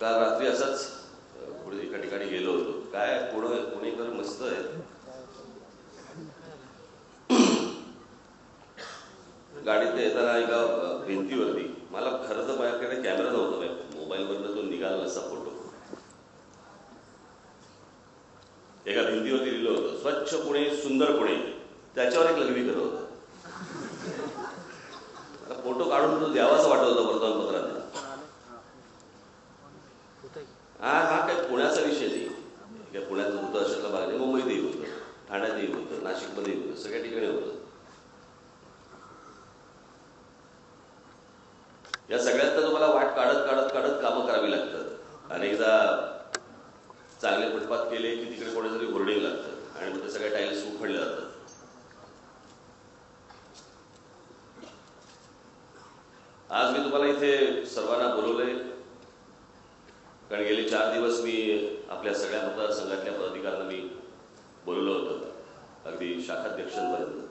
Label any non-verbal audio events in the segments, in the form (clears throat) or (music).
काल रात्री असाच पुढे एका ठिकाणी गेलो होतो. काय पुढं पुणेकर मस्त आहे. (clears throat) गाडीत येताना एका भिंतीवरती मला खरं तर माझ्याकडे कॅमेरा नव्हता मोबाईलवरनं तो निघाला असा फोटो एका भिंतीवरती लिहिलं होतं स्वच्छ पुणे सुंदर पुणे. त्याच्यावर एक लग्नी होतं. होता फोटो काढून तो द्यावाच वाटत होतं वर्तमानपत्रात हा हा काही पुण्याचा विषय नाही काय पुण्याचं होतं अशातला भाग नाही मुंबईतही होतं ठाण्यातही होतं नाशिकमध्येही होतं सगळ्या ठिकाणी होतं या सगळ्यात तुम्हाला वाट काढत काढत काढत कामं करावी लागतात. अनेकदा चांगले फुटपाथ केले की तिकडे कोणीतरी होर्डिंग लागतं आणि मग ते सगळ्या टाईल्स उखडल्या जातात. आज मी तुम्हाला इथे सर्वांना बोलवलंय. कारण गेले चार दिवस मी आपल्या सगळ्या मतदारसंघातल्या पदाधिकाऱ्यांना मी बोलवलं होतं. अगदी शाखाध्यक्षांपर्यंत.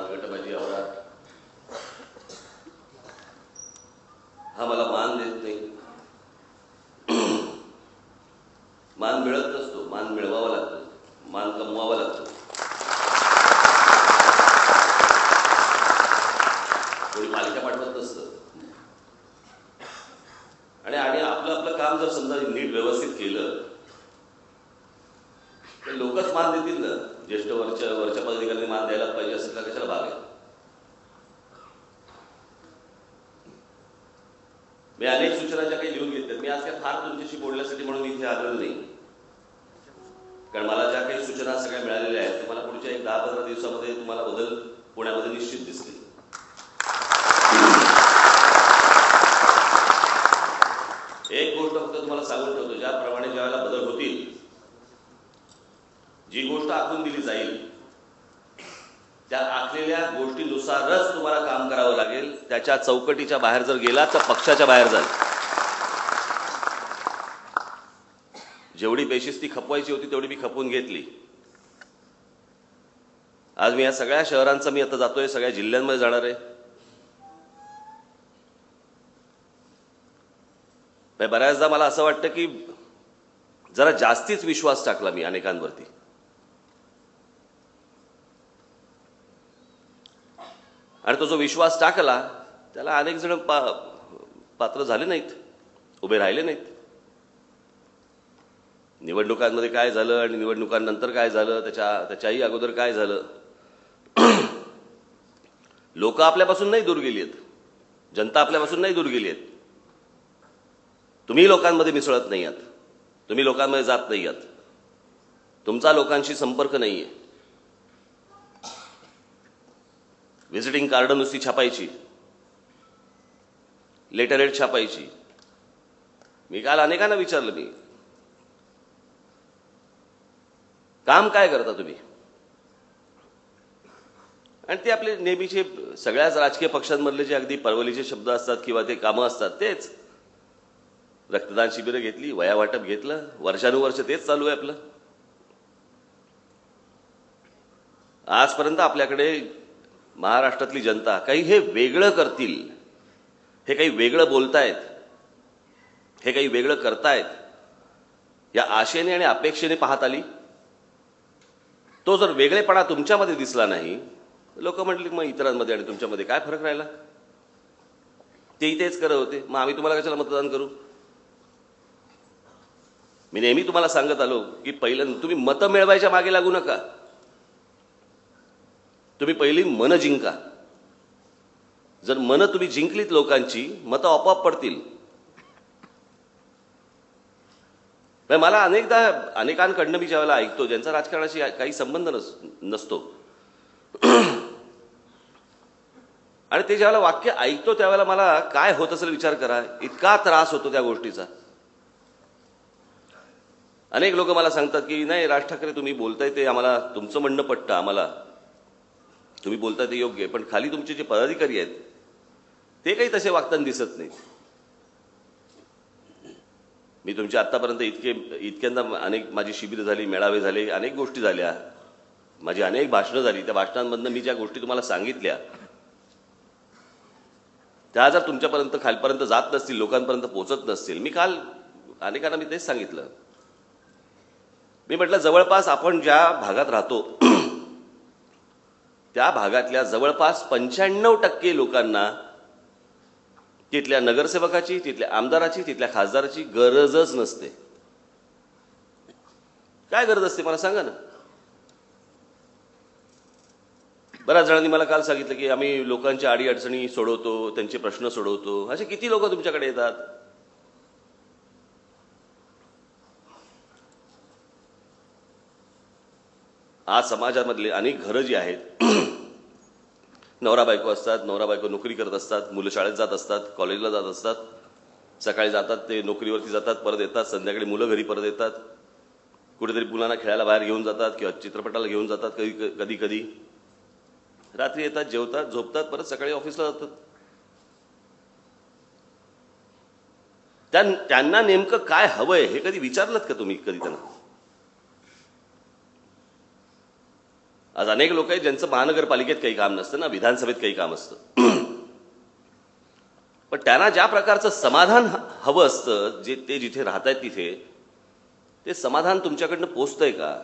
වලකට බැඳි फक्त तुम्हाला सांगून ठेवतो ज्याप्रमाणे ज्यावेळेला बदल होतील जी गोष्ट आखून दिली जाईल त्या आखलेल्या गोष्टीनुसारच तुम्हाला काम करावं लागेल. त्याच्या चौकटीच्या बाहेर जर गेला तर पक्षाच्या बाहेर जाईल. जेवढी बेशिस्ती खपवायची होती तेवढी मी खपवून घेतली. आज मी या सगळ्या शहरांचा मी आता जातोय सगळ्या जिल्ह्यांमध्ये जाणार आहे. बऱ्याचदा मला असं वाटतं की जरा जास्तीच विश्वास टाकला मी अनेकांवरती. आणि तो जो विश्वास टाकला त्याला अनेक जण पा पात्र झाले नाहीत उभे राहिले नाहीत. निवडणुकांमध्ये काय झालं आणि निवडणुकांनंतर काय झालं त्याच्या त्याच्याही अगोदर काय झालं? (clears throat) लोक आपल्यापासून नाही दूर गेली आहेत. जनता आपल्यापासून नाही दूर गेली आहेत. तुम्ही लोकांमध्ये मिसळत नाही आहात. तुम्ही लोकांमध्ये जात नाही आहात. तुमचा लोकांशी संपर्क नाही आहे व्हिजिटिंग कार्ड नुसती छापायची. लेटरेट छापायची. मी काल अनेकांना विचारलं मी. काम काय करता तुम्ही? आणि ते आपले नेहमीचे सगळ्याच राजकीय पक्षांमधले जे अगदी परवलीचे शब्द असतात किंवा ते कामं असतात तेच. रक्तदान शिबिरं घेतली वया वाटप घेतलं वर्षानुवर्ष तेच चालू आहे आपलं. आजपर्यंत आपल्याकडे महाराष्ट्रातली जनता काही हे वेगळं करतील हे काही वेगळं बोलतायत हे काही वेगळं करतायत या आशेने आणि अपेक्षेने पाहत आली. तो जर वेगळेपणा तुमच्यामध्ये दिसला नाही लोक म्हटली मग इतरांमध्ये आणि तुमच्यामध्ये काय फरक राहिला? ते तेच करत होते. मग आम्ही तुम्हाला कशाला मतदान करू? मी नेहमी तुम्हाला सांगत आलो की पहिलं तुम्ही मतं मिळवायच्या मागे लागू नका. तुम्ही पहिली मन जिंका. जर मनं तुम्ही जिंकलीत लोकांची मतं आपोआप पडतील. मला अनेकदा अनेकांकडनं मी ज्यावेळेला ऐकतो ज्यांचा राजकारणाशी काही संबंध नस नसतो. आणि ते ज्यावेळेला वाक्य ऐकतो त्यावेळेला मला काय होत असेल विचार करा इतका त्रास होतो त्या गोष्टीचा. अनेक लोक मला सांगतात की नाही राज ठाकरे तुम्ही बोलताय ते आम्हाला तुमचं म्हणणं पटतं आम्हाला. तुम्ही बोलताय ते योग्य आहे पण खाली तुमचे जे पदाधिकारी आहेत ते काही तसे वागताना दिसत नाहीत. मी तुमचे आत्तापर्यंत इतके इतक्यांदा अनेक माझी शिबिरं झाली मेळावे झाले अनेक गोष्टी झाल्या. माझी अनेक भाषणं झाली. त्या भाषणांमधनं मी ज्या गोष्टी तुम्हाला सांगितल्या त्या जर तुमच्यापर्यंत खालपर्यंत जात नसतील लोकांपर्यंत पोहोचत नसतील मी काल अनेकांना मी तेच सांगितलं. मी म्हटलं जवळपास आपण ज्या भागात राहतो (clears throat) त्या भागातल्या जवळपास पंच्याण्णव टक्के लोकांना तिथल्या नगरसेवकाची तिथल्या आमदाराची तिथल्या खासदाराची गरजच नसते. काय गरज असते मला सांगा ना? बऱ्याच जणांनी मला काल सांगितलं की आम्ही लोकांच्या अडीअडचणी सोडवतो त्यांचे प्रश्न सोडवतो. असे किती लोक तुमच्याकडे येतात? आज समाजामधले अनेक घरं जी आहेत (clears throat) नवरा बायको असतात नवरा बायको नोकरी करत असतात मुलं शाळेत जात असतात कॉलेजला जात असतात सकाळी जातात ते नोकरीवरती जातात परत येतात संध्याकाळी मुलं घरी परत येतात कुठेतरी मुलांना खेळायला बाहेर घेऊन जातात किंवा चित्रपटाला घेऊन जातात कधी कधी कधी. रात्री येतात जेवतात झोपतात परत सकाळी ऑफिसला जातात. त्यां- त्यांना नेमकं काय हवंय हे कधी विचारलं का तुम्ही कधी त्यांना? आज अनेक लोक आहेत ज्यांचं महानगरपालिकेत काही काम नसतं ना विधानसभेत काही काम असतं. (clears throat) पण त्यांना ज्या प्रकारचं समाधान हवं असतं जे ते जिथे राहत आहेत तिथे ते समाधान तुमच्याकडनं पोचतंय का?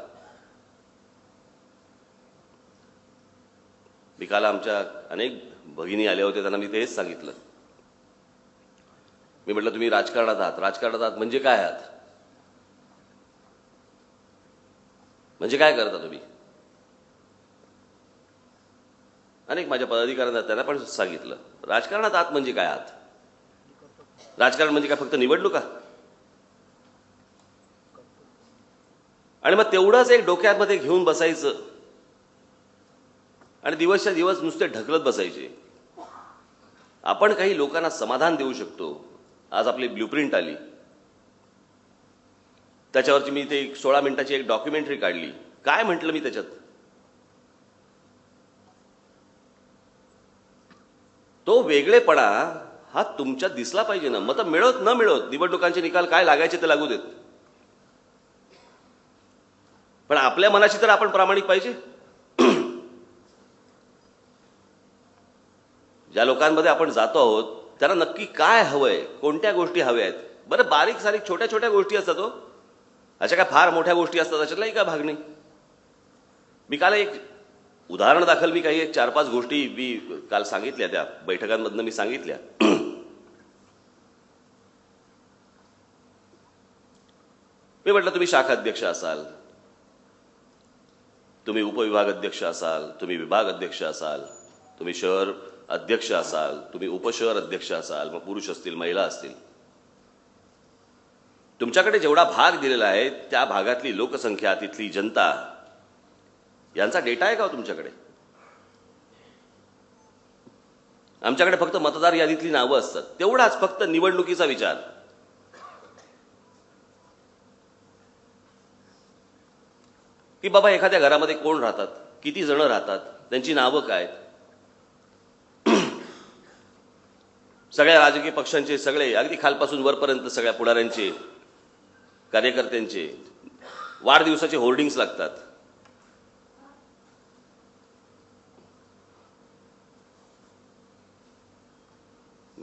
मी काल आमच्या अनेक भगिनी आल्या होत्या त्यांना मी तेच सांगितलं. मी म्हटलं तुम्ही राजकारणात आहात. राजकारणात आहात म्हणजे काय आहात? म्हणजे काय करता तुम्ही? अनेक माझ्या पदाधिकाऱ्यांना त्यांना पण सांगितलं. राजकारणात आत म्हणजे काय आत? राजकारण म्हणजे काय? फक्त निवडणुका? आणि मग तेवढंच एक डोक्यामध्ये घेऊन बसायचं. आणि दिवसच्या दिवस नुसते ढकलत बसायचे. आपण काही लोकांना समाधान देऊ शकतो. आज आपली ब्ल्यूप्रिंट आली. त्याच्यावरची मी ते सोळा मिनिटाची एक डॉक्युमेंटरी काढली. काय म्हटलं मी त्याच्यात? तो वेगळेपणा हा तुमच्या दिसला पाहिजे ना. मतं मिळत न मिळत निवडणुकांचे निकाल काय लागायचे ते लागू देत. पण आपल्या मनाशी तर आपण प्रामाणिक पाहिजे. ज्या लोकांमध्ये आपण जातो आहोत त्यांना नक्की काय हवंय कोणत्या गोष्टी हव्या आहेत बरं बारीक सारीक छोट्या छोट्या गोष्टी असतात हो. अशा काय फार मोठ्या गोष्टी असतात अशातलाही काय भाग नाही मी काल एक उदाहरण दाखल मी काही एक चार पाच गोष्टी मी काल सांगितल्या त्या बैठकांमधनं मी सांगितल्या. मी म्हटलं तुम्ही शाखा अध्यक्ष असाल तुम्ही उपविभाग अध्यक्ष असाल तुम्ही विभाग अध्यक्ष असाल तुम्ही शहर अध्यक्ष असाल तुम्ही उपशहर अध्यक्ष असाल मग पुरुष असतील महिला असतील. तुमच्याकडे जेवढा भाग दिलेला आहे त्या भागातली लोकसंख्या तिथली जनता यांचा डेटा आहे का हो तुमच्याकडे? आमच्याकडे फक्त मतदार यादीतली नावं असतात. तेवढाच फक्त निवडणुकीचा विचार. की बाबा एखाद्या घरामध्ये कोण राहतात? किती जण राहतात? त्यांची नावं काय? (clears throat) सगळ्या राजकीय पक्षांचे सगळे अगदी खालपासून वरपर्यंत सगळ्या पुढाऱ्यांचे कार्यकर्त्यांचे वाढदिवसाचे होर्डिंग्स लागतात.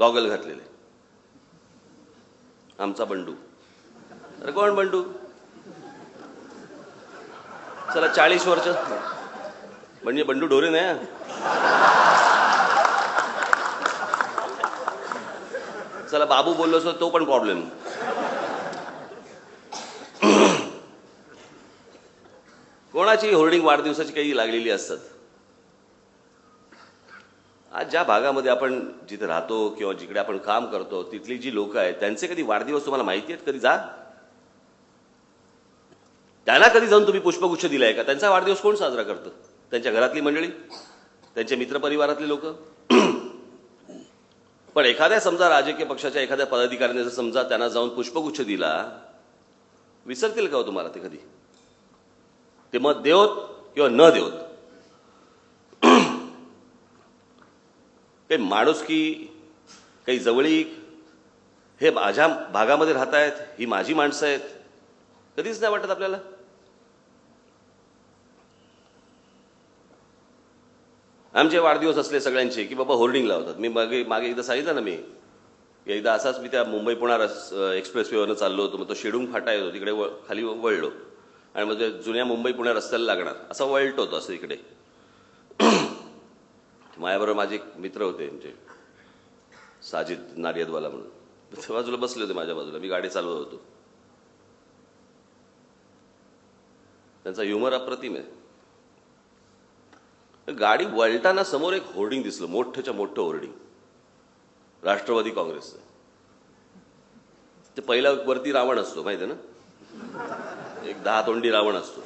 गॉगल घातलेले. आमचा बंडू. अरे कोण बंडू? चला चाळीस वर्ष. म्हणजे बंडू ढोरे नाही चला बाबू बोललो असतो तो पण प्रॉब्लेम कोणाची होर्डिंग वाढदिवसाची काही लागलेली असतात. आज ज्या भागामध्ये आपण जिथे राहतो किंवा जिकडे आपण काम करतो तिथली जी लोक आहेत त्यांचे कधी वाढदिवस तुम्हाला माहिती आहेत कधी जा? त्यांना कधी जाऊन तुम्ही पुष्पगुच्छ दिलाय का? त्यांचा वाढदिवस कोण साजरा करतं? त्यांच्या घरातली मंडळी? त्यांच्या मित्रपरिवारातले लोक? (clears throat) पण एखाद्या समजा राजकीय पक्षाच्या एखाद्या पदाधिकाऱ्याने जर समजा त्यांना जाऊन पुष्पगुच्छ दिला विसरतील का हो तुम्हाला ते कधी? ते मत देवत किंवा न देवत? काही माणुसकी काही जवळीक हे माझ्या भागामध्ये राहत आहेत ही माझी माणसं आहेत. कधीच नाही वाटत आपल्याला. आमचे वाढदिवस असले सगळ्यांचे की बाबा होर्डिंग लावतात. मी मागे मागे एकदा सांगितलं ना मी. एकदा असाच मी त्या मुंबई पुणा रस एक्सप्रेस वेवरनं चाललो होतो. मग तो शेडूंग फाटा येतो तिकडे खाली वळलो. आणि मग ते जुन्या मुंबई पुण्या रस्त्याला लागणार. असा वळट होतो असं इकडे. माझ्याबरोबर माझे एक मित्र होते म्हणजे साजिद नारियदवाला म्हणून. बाजूला बसले होते माझ्या बाजूला. मी गाडी चालवत होतो. त्यांचा ह्युमर अप्रतिम आहे. गाडी वळताना समोर एक होर्डिंग दिसलं. मोठंच्या मोठं होर्डिंग. राष्ट्रवादी काँग्रेसचं. ते पहिला वरती रावण असतो माहिती आहे ना? एक दहा तोंडी रावण असतो.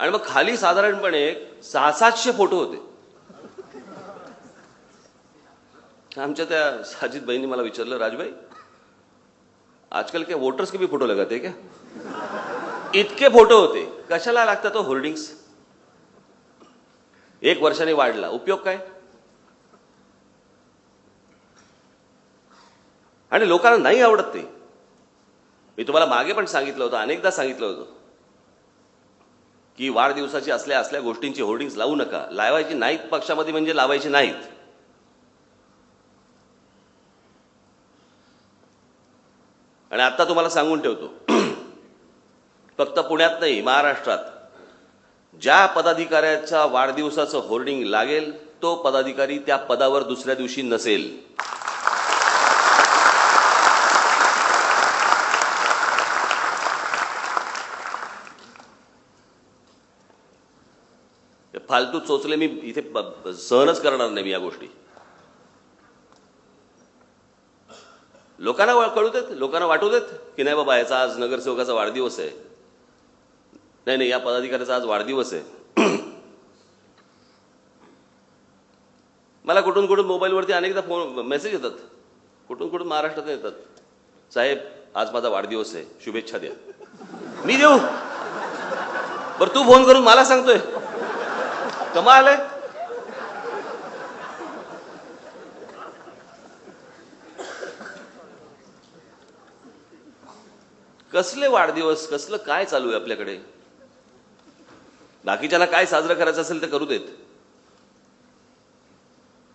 आणि मग खाली साधारणपणे सहा सातशे फोटो होते. आमच्या त्या साजिद बहिणी मला विचारलं राजभाई आजकाल काय वोटर्स के भी फोटो लगाते क्या इतके फोटो होते. कशाला लागतात तो होर्डिंग्स? एक वर्षाने वाढला. उपयोग काय? आणि लोकांना नाही आवडत ते. मी तुम्हाला मागे पण सांगितलं होतं अनेकदा सांगितलं होतं. की वाढदिवसाची असल्या असल्या गोष्टींची होर्डिंग्स लावू नका. लावायची नाहीत पक्षामध्ये म्हणजे लावायची नाहीत. आणि आता तुम्हाला सांगून ठेवतो. (clears throat) फक्त पुण्यात नाही महाराष्ट्रात. ज्या पदाधिकाऱ्याच्या वाढदिवसाचं होर्डिंग लागेल तो पदाधिकारी त्या पदावर दुसऱ्या दिवशी नसेल. फालतू चोचले मी इथे सहनच करणार नाही मी या गोष्टी. लोकांना कळू देत लोकांना वाटू देत की नाही बाबा याचा आज नगरसेवकाचा वाढदिवस आहे. नाही नाही या पदाधिकाऱ्याचा आज वाढदिवस आहे. मला कुठून कुठून मोबाईलवरती अनेकदा फोन मेसेज येतात. कुठून कुठून महाराष्ट्रात येतात. साहेब आज माझा वाढदिवस आहे. शुभेच्छा द्या. मी देऊ. बरं तू फोन करून मला सांगतोय. कमाल आहे. कसले वाढदिवस कसलं काय चालू आहे आपल्याकडे? बाकीच्याला काय साजरं करायचं असेल तर करू देत.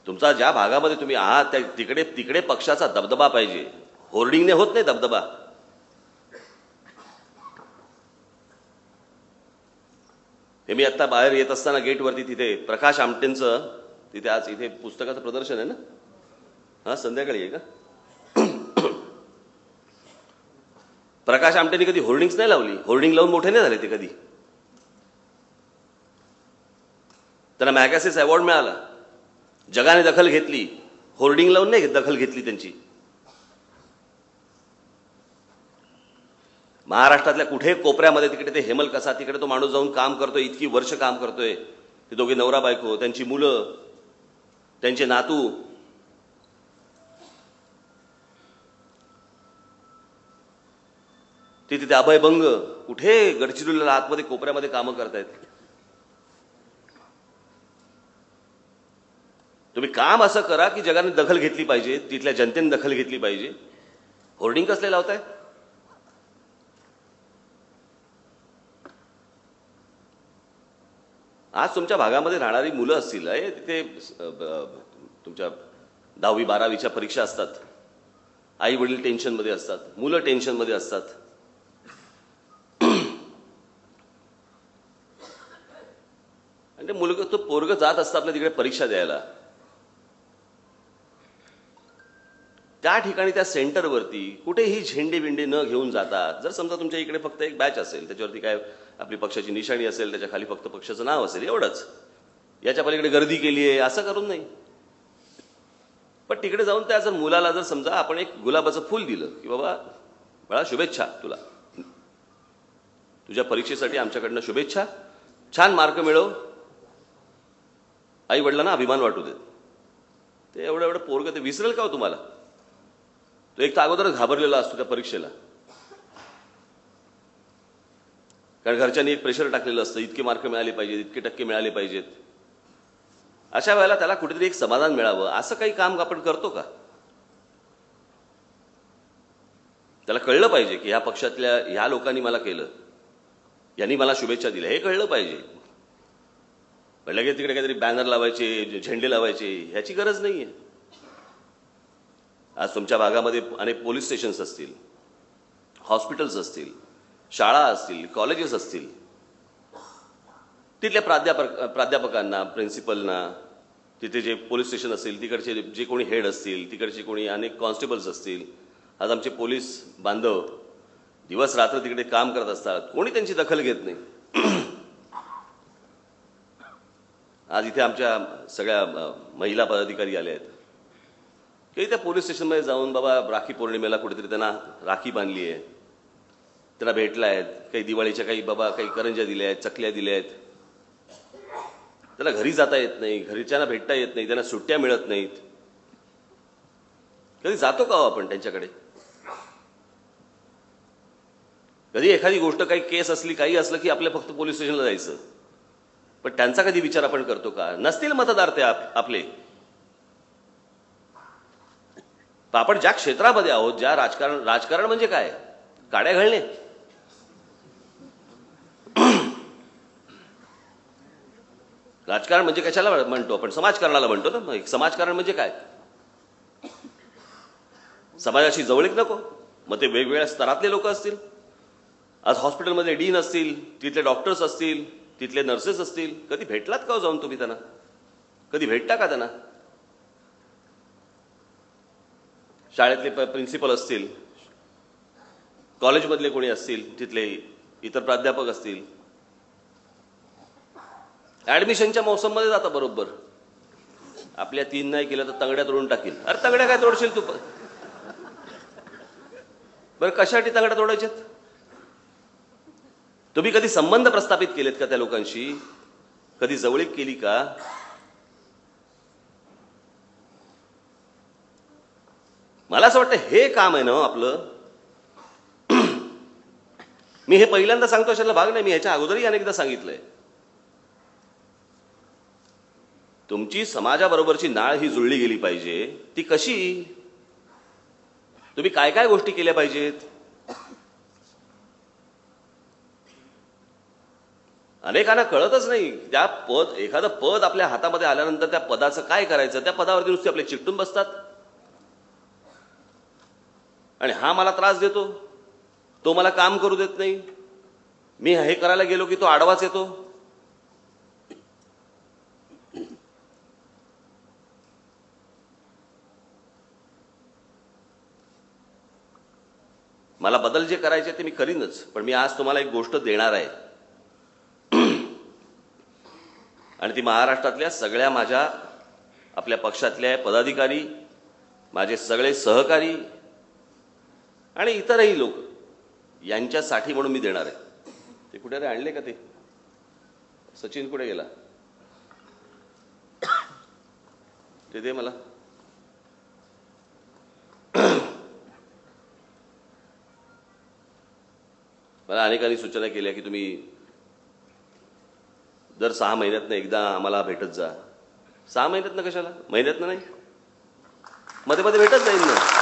तुमचा ज्या भागामध्ये तुम्ही आहात त्या तिकडे तिकडे पक्षाचा दबदबा पाहिजे. होर्डिंगने होत नाही दबदबा. हे मी आत्ता बाहेर येत असताना गेटवरती तिथे प्रकाश आमटेंचं तिथे आज इथे पुस्तकाचं प्रदर्शन आहे ना? हा संध्याकाळी आहे का? (clears throat) प्रकाश आमटेंनी कधी होर्डिंग्स नाही लावली? होर्डिंग लावून मोठे नाही झाले ते कधी? त्यांना मॅगॅसिस अवॉर्ड मिळाला. जगाने दखल घेतली. होर्डिंग लावून नाही दखल घेतली त्यांची. महाराष्ट्रातल्या कुठे कोपऱ्यामध्ये तिकडे ते हेमल कसा तिकडे तो माणूस जाऊन काम करतोय इतकी वर्ष काम करतोय. ते दोघे नवरा बायको त्यांची मुलं त्यांचे नातू. ते तिथे अभयभंग कुठे गडचिरोलीला आतमध्ये कोपऱ्यामध्ये कामं करतायत. तुम्ही काम असं करा की जगाने दखल घेतली पाहिजे तिथल्या जनतेने दखल घेतली पाहिजे. होर्डिंग कसले लावताय? आज तुमच्या भागामध्ये राहणारी मुलं असतील आहे तिथे तुमच्या दहावी बारावीच्या परीक्षा असतात. आई वडील टेन्शनमध्ये असतात मुलं टेन्शनमध्ये असतात. आणि ते मुलगा तो पोरग जात असतं आपल्या तिकडे परीक्षा द्यायला. त्या ठिकाणी त्या सेंटरवरती कुठेही झेंडे बिंडे न घेऊन जातात. जर समजा तुमच्या इकडे फक्त एक बॅच असेल त्याच्यावरती काय आपली पक्षाची निशाणी असेल त्याच्याखाली फक्त पक्षाचं नाव असेल एवढंच. याच्या पलीकडे गर्दी केली आहे असं करून नाही. पण तिकडे जाऊन त्या जर मुलाला जर समजा आपण एक गुलाबाचं फूल दिलं की बाबा बाळा शुभेच्छा तुला. तुझ्या परीक्षेसाठी आमच्याकडनं शुभेच्छा. छान मार्क मिळव. आई वडिलांना अभिमान वाटू देत. ते एवढं एवढं पोरगं ते विसरेल का हो तुम्हाला? तो एक तर अगोदरच घाबरलेला असतो त्या परीक्षेला. कारण घरच्यांनी एक प्रेशर टाकलेलं असतं इतके मार्क मिळाले पाहिजेत इतके टक्के मिळाले पाहिजेत. अशा वेळेला त्याला कुठेतरी एक समाधान मिळावं असं काही काम आपण करतो का? त्याला कळलं पाहिजे की ह्या पक्षातल्या ह्या लोकांनी मला केलं. यांनी मला शुभेच्छा दिल्या. हे कळलं पाहिजे. लगेच तिकडे काहीतरी बॅनर लावायचे झेंडे लावायचे ह्याची गरज नाही आहे आज तुमच्या भागामध्ये अनेक पोलीस स्टेशन्स असतील हॉस्पिटल्स असतील शाळा असतील कॉलेजेस असतील तिथल्या प्राध्यापक प्राध्यापकांना प्रिन्सिपलना तिथे जे पोलीस स्टेशन असतील तिकडचे जे कोणी हेड असतील तिकडचे कोणी अनेक कॉन्स्टेबल्स असतील आज आमचे पोलीस बांधव दिवस रात्र तिकडे काम करत असतात कोणी त्यांची दखल घेत नाही. (clears throat) आज इथे आमच्या सगळ्या महिला पदाधिकारी आल्या आहेत. की त्या पोलीस स्टेशनमध्ये जाऊन बाबा राखी पौर्णिमेला कुठेतरी त्यांना राखी बांधली आहे. त्यांना भेटला आहेत काही दिवाळीच्या काही बाबा काही करंज्या दिल्या आहेत चकल्या दिल्या आहेत. त्याला घरी जाता येत नाही. घरच्यांना भेटता येत नाही. त्यांना सुट्ट्या मिळत नाहीत. कधी जातो का हो आपण त्यांच्याकडे? कधी एखादी गोष्ट काही केस असली काही असलं की आपल्या फक्त पोलीस स्टेशनला जायचं. पण त्यांचा कधी विचार आपण करतो का? नसतील मतदार ते आप- आपले. तर आपण ज्या क्षेत्रामध्ये आहोत ज्या राजकारण राजकारण म्हणजे काय? काड्या घालणे. राजकारण म्हणजे कशाला म्हणतो आपण? समाजकारणाला म्हणतो ना. मग समाजकारण म्हणजे काय? समाजाशी जवळीक नको. मग ते वेगवेगळ्या स्तरातले लोक असतील. आज हॉस्पिटलमध्ये डीन असतील तिथले डॉक्टर्स असतील तिथले नर्सेस असतील. कधी भेटलात का हो जाऊन तुम्ही त्यांना? कधी भेटता का त्यांना? शाळेतले प्रिन्सिपल असतील कॉलेजमधले कोणी असतील तिथले इतर प्राध्यापक असतील. ऍडमिशनच्या मोसममध्ये जाता बरोबर. आपल्या तीन नाही केलं तर तंगड्या तोडून टाकील. अरे तंगड्या काय तोडशील तू? बरं कशासाठी तंगड्या तोडायच्यात? तुम्ही कधी संबंध प्रस्थापित केलेत का त्या लोकांशी? कधी जवळीक केली का? मला असं वाटतं हे काम आहे ना आपलं. (clears throat) मी हे पहिल्यांदा सांगतो अशाला भाग नाही मी ह्याच्या अगोदरही अनेकदा सांगितलंय. तुमची समाजाबरोबरची नाळ ही जुळली गेली पाहिजे. ती कशी? तुम्ही काय काय गोष्टी केल्या पाहिजेत? अनेकांना कळतच नाही त्या पद एखादं पद आपल्या हातामध्ये आल्यानंतर त्या पदाचं काय करायचं? त्या पदावरती नुसते आपले चिकटून बसतात. आणि हा मला त्रास देतो. तो मला काम करू देत नाही. मी हे करायला गेलो की तो आडवाच येतो. मला बदल जे करायचे ते मी करीनच पण मी आज तुम्हाला एक गोष्ट देणार आहे. आणि ती महाराष्ट्रातल्या सगळ्या माझ्या आपल्या पक्षातल्या पदाधिकारी माझे सगळे सहकारी आणि इतरही लोक. यांच्यासाठी म्हणून मी देणार आहे. ते कुठे रे? आणले का ते? सचिन कुठे गेला? ते दे मला. मला अनेकांनी सूचना केल्या की तुम्ही दर सहा महिन्यातनं एकदा आम्हाला भेटत जा. सहा महिन्यातनं कशाला? महिन्यातनं नाही. मध्ये मध्ये भेटत जाईल ना.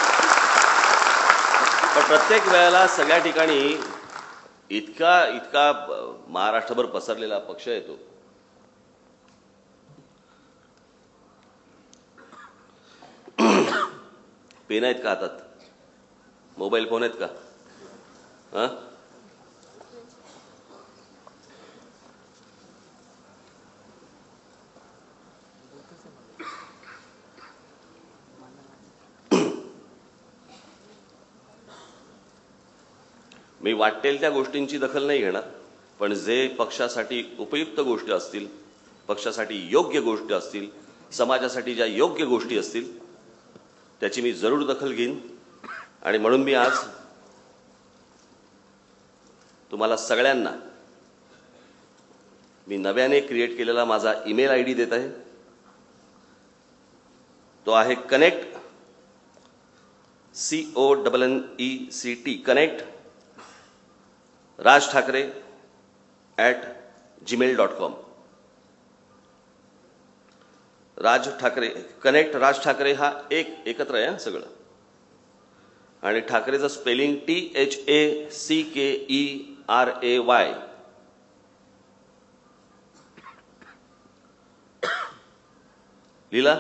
प्रत्येक वेळेला सगळ्या ठिकाणी इतका इतका महाराष्ट्रभर पसरलेला पक्ष येतो. पेन आहेत का हातात? मोबाईल फोन आहेत का? हा? मी वाटेल त्या गोष्टींची दखल नाही घेणार पण जे पक्षासाठी उपयुक्त गोष्टी असतील पक्षासाठी योग्य गोष्टी असतील समाजासाठी ज्या योग्य गोष्टी असतील त्याची मी जरूर दखल घेईन. आणि म्हणून मी आज तुम्हाला सगळ्यांना मी नव्याने क्रिएट केलेला माझा ईमेल आय डी देत आहे. तो आहे connect C O double N E C T connect Raj Thackeray at Gmail dot com Raj Thackeray connect Raj Thackeray हा एक एकत्र आहे सगळं. आणि ठाकरेचं spelling T H A C K E R A Y लिहिला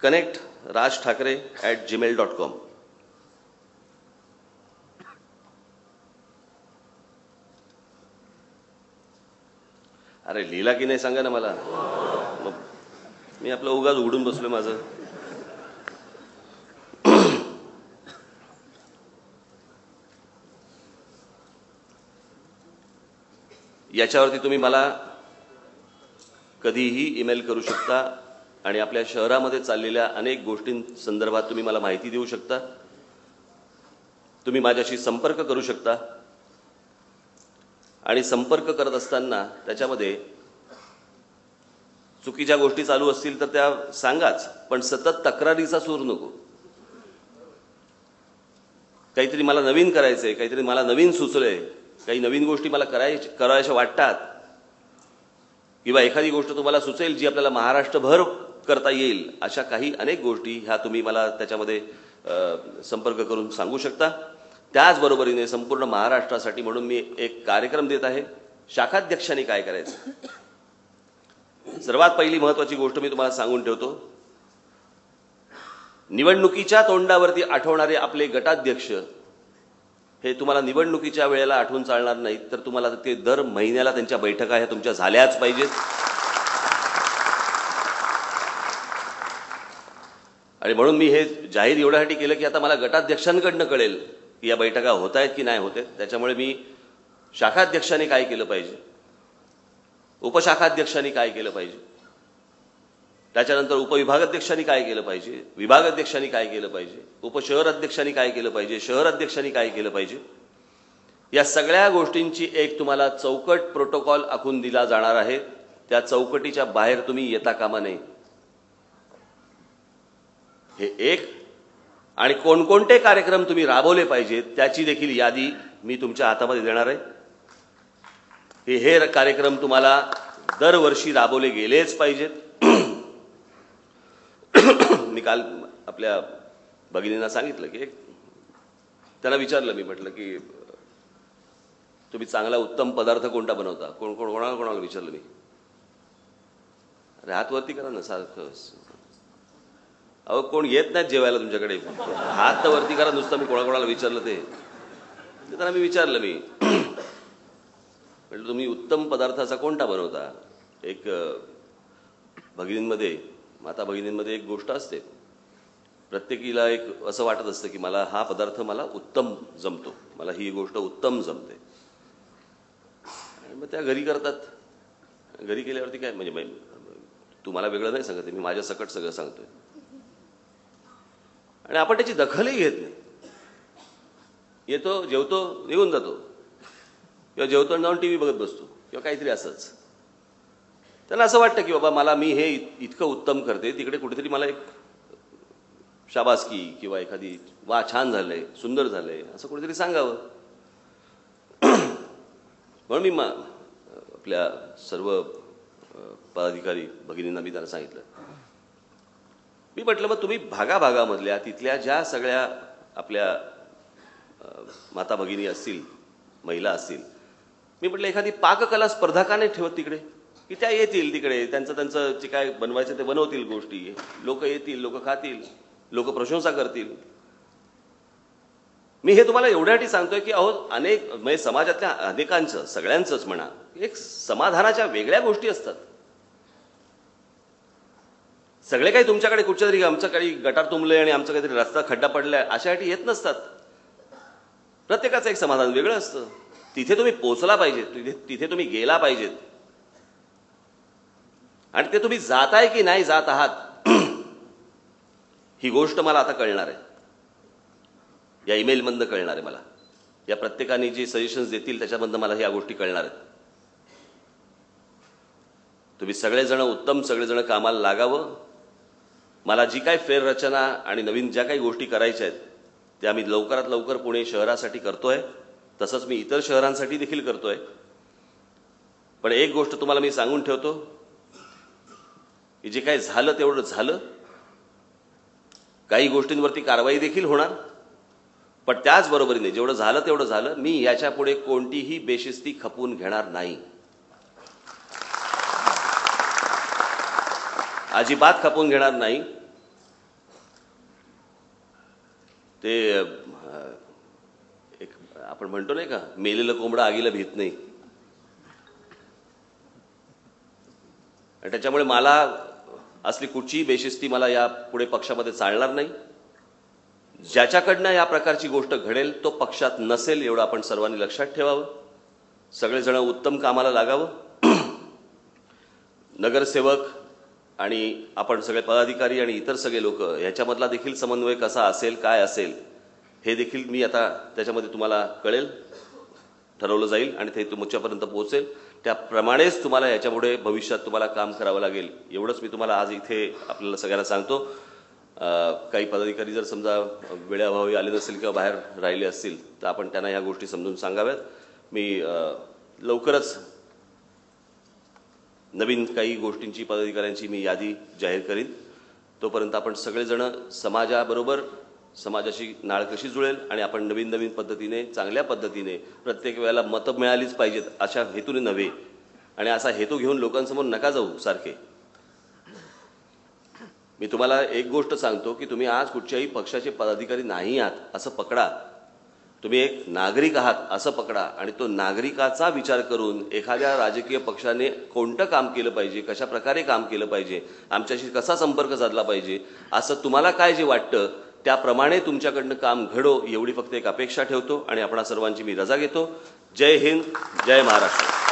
connect Raj Thackeray at Gmail dot com अरे लिहिला की नाही सांगा ना मला. मग मी आपलं उगाच उघडून बसलो माझं. याच्यावरती तुम्ही मला कधीही ईमेल करू शकता आणि आपल्या शहरामध्ये चाललेल्या अनेक गोष्टींसंदर्भात तुम्ही मला माहिती देऊ शकता. तुम्ही माझ्याशी संपर्क करू शकता. आणि संपर्क करत असताना त्याच्यामध्ये चुकीच्या गोष्टी चालू असतील तर त्या सांगाच पण सतत तक्रारीचा सूर नको. काहीतरी मला नवीन करायचंय काहीतरी मला नवीन सुचलंय काही नवीन गोष्टी मला करायच्या करायच्या वाटतात किंवा एखादी गोष्ट तुम्हाला सुचेल जी आपल्याला महाराष्ट्रभर करता येईल अशा काही अनेक गोष्टी ह्या तुम्ही मला त्याच्यामध्ये संपर्क करून सांगू शकता. त्याचबरोबरीने संपूर्ण महाराष्ट्रासाठी म्हणून मी एक कार्यक्रम देत आहे. शाखाध्यक्षांनी काय करायचं? सर्वात पहिली महत्वाची गोष्ट मी तुम्हाला सांगून ठेवतो. निवडणुकीच्या तोंडावरती आठवणारे आपले गटाध्यक्ष हे तुम्हाला निवडणुकीच्या वेळेला आठवून चालणार नाहीत तर तुम्हाला ते दर महिन्याला त्यांच्या बैठका ह्या तुमच्या झाल्याच पाहिजेत. आणि म्हणून मी हे जाहीर एवढ्यासाठी केलं की आता मला गटाध्यक्षांकडनं कळेल. या बैठका होत आहेत की नाही होत त्याच्यामुळे मी शाखाध्यक्षांनी काय केलं पाहिजे? उपशाखाध्यक्षांनी काय केलं पाहिजे? त्याच्यानंतर उपविभागाध्यक्षांनी काय केलं पाहिजे? विभागाध्यक्षांनी काय केलं पाहिजे? उपशहर अध्यक्षांनी काय केलं पाहिजे? शहर अध्यक्षांनी काय केलं पाहिजे? या सगळ्या गोष्टींची एक तुम्हाला चौकट प्रोटोकॉल आखून दिला जाणार आहे. त्या चौकटीच्या बाहेर तुम्ही येता कामा नये. हे एक. आणि कोणकोणते कार्यक्रम तुम्ही राबवले पाहिजेत त्याची देखील यादी मी तुमच्या हातामध्ये देणार आहे. हे हे कार्यक्रम तुम्हाला दरवर्षी राबवले गेलेच पाहिजेत. (clears throat) मी काल आपल्या भगिनींना सांगितलं की एक त्यांना विचारलं मी म्हटलं की तुम्ही चांगला उत्तम पदार्थ कोणता बनवता? कोण कोण कोणाला कोणाला विचारलं मी? अरे हातवरती करा ना सारखं. अहो कोण येत नाहीत जेवायला तुमच्याकडे. हात तर वरती करा नुसतं मी कोणाकोणाला विचारलं ते. त्यांना मी विचारलं मी. म्हटलं तुम्ही उत्तम पदार्थाचा कोणता बनवता? एक भगिनींमध्ये माता भगिनींमध्ये एक गोष्ट असते. प्रत्येकीला एक असं वाटत असतं की मला हा पदार्थ मला उत्तम जमतो. मला ही गोष्ट उत्तम जमते. आणि मग त्या घरी करतात. घरी केल्यावरती काय म्हणजे, म्हणजे तुम्हाला वेगळं नाही सांगते मी माझ्या सकट सगळं सांगतोय. आणि आपण त्याची दखलही घेत नाही. येतो जेवतो निघून जातो. किंवा जेवतो आणि जाऊन टी व्ही बघत बसतो किंवा काहीतरी असंच. त्यांना असं वाटतं की बाबा मला मी हे इतकं उत्तम करते तिकडे कुठेतरी मला एक शाबासकी किंवा एखादी वा छान झालंय सुंदर झालंय असं कुठेतरी सांगावं. म्हणून मी मा आपल्या सर्व पदाधिकारी भगिनींना मी त्यांना सांगितलं. मी म्हटलं मग तुम्ही भागाभागामधल्या तिथल्या ज्या सगळ्या आपल्या माता भगिनी असतील महिला असतील मी म्हटलं एखादी पाककला स्पर्धा का नाही ठेवत तिकडे? की त्या येतील तिकडे त्यांचं त्यांचं जे काय बनवायचं ते बनवतील गोष्टी. लोक येतील लोक खातील लोक प्रशंसा करतील. मी हे तुम्हाला एवढ्यासाठी सांगतोय की अहो अनेक म्हणजे समाजातल्या अनेकांचं सगळ्यांचंच म्हणा एक समाधानाच्या वेगळ्या गोष्टी असतात. सगळे काही तुमच्याकडे कुठच्या तरी आमचं काही गटार तुंबले आणि आमचं काहीतरी रस्ता खड्डा पडलाय अशासाठी येत नसतात. प्रत्येकाचं एक समाधान वेगळं असतं. तिथे तुम्ही पोचला पाहिजे तिथे तिथे तुम्ही गेला पाहिजेत. आणि ते तुम्ही जाताय की नाही जात आहात (clears throat) ही गोष्ट मला आता कळणार आहे. या ईमेलमधनं कळणार आहे मला. या प्रत्येकाने जे सजेशन्स देतील त्याच्यामधनं मला ह्या गोष्टी कळणार आहेत. तुम्ही सगळेजण उत्तम सगळेजण कामाला लागावं. मला जी काही फेररचना आणि नवीन ज्या काही गोष्टी करायच्या आहेत त्या मी लवकरात लवकर पुणे शहरासाठी करतोय. तसंच मी इतर शहरांसाठी देखील करतोय. पण एक गोष्ट तुम्हाला मी सांगून ठेवतो की जे काही झालं तेवढं झालं. काही गोष्टींवरती कारवाई देखील होणार. पण त्याचबरोबरीने जेवढं झालं तेवढं झालं मी याच्यापुढे कोणतीही बेशिस्ती खपवून घेणार नाही. अजिबात खपवून घेणार नाही. ते एक आपण म्हणतो नाही का मेलेलं कोंबडं आगीला भीत नाही. आणि त्याच्यामुळे मला असली कुठचीही बेशिस्ती मला या पुढे पक्षामध्ये चालणार नाही. ज्याच्याकडनं या प्रकारची गोष्ट घडेल तो पक्षात नसेल एवढं आपण सर्वांनी लक्षात ठेवावं. सगळेजण उत्तम कामाला लागावं. (clears throat) नगरसेवक आणि आपण सगळे पदाधिकारी आणि इतर सगळे लोक ह्याच्यामधला देखील समन्वय कसा असेल काय असेल हे देखील मी आता त्याच्यामध्ये तुम्हाला कळेल ठरवलं जाईल आणि ते तुमच्यापर्यंत पोहोचेल. त्याप्रमाणेच तुम्हाला याच्यामुळे भविष्यात तुम्हाला काम करावं लागेल एवढंच मी तुम्हाला आज इथे आपल्याला सगळ्यांना सांगतो. काही पदाधिकारी जर समजा वेळेअभावी आले नसतील किंवा बाहेर राहिले असतील तर आपण त्यांना ह्या गोष्टी समजून सांगाव्यात. मी लवकरच नवीन काही गोष्टींची पदाधिकाऱ्यांची मी यादी जाहीर करीन. तोपर्यंत आपण सगळेजण समाजाबरोबर समाजाशी नाळ कशी जुळेल आणि आपण नवीन नवीन पद्धतीने चांगल्या पद्धतीने प्रत्येक वेळेला मतं मिळालीच पाहिजेत अशा हेतूने नव्हे. आणि असा हेतू घेऊन लोकांसमोर नका जाऊ सारखे. मी तुम्हाला एक गोष्ट सांगतो की तुम्ही आज कुठच्याही पक्षाचे पदाधिकारी नाही आहात असं पकडा. तुम्ही एक नागरिक आहात असं पकडा. आणि तो नागरिकाचा विचार करून एखाद्या राजकीय पक्षाने कोणतं काम केलं पाहिजे कशा प्रकारे काम केलं पाहिजे आमच्याशी कसा संपर्क साधला पाहिजे असं तुम्हाला काय जे वाटतं त्याप्रमाणे तुमच्याकडनं काम घडो एवढी फक्त एक अपेक्षा ठेवतो. आणि आपणा सर्वांची मी रजा घेतो. जय हिंद जय महाराष्ट्र.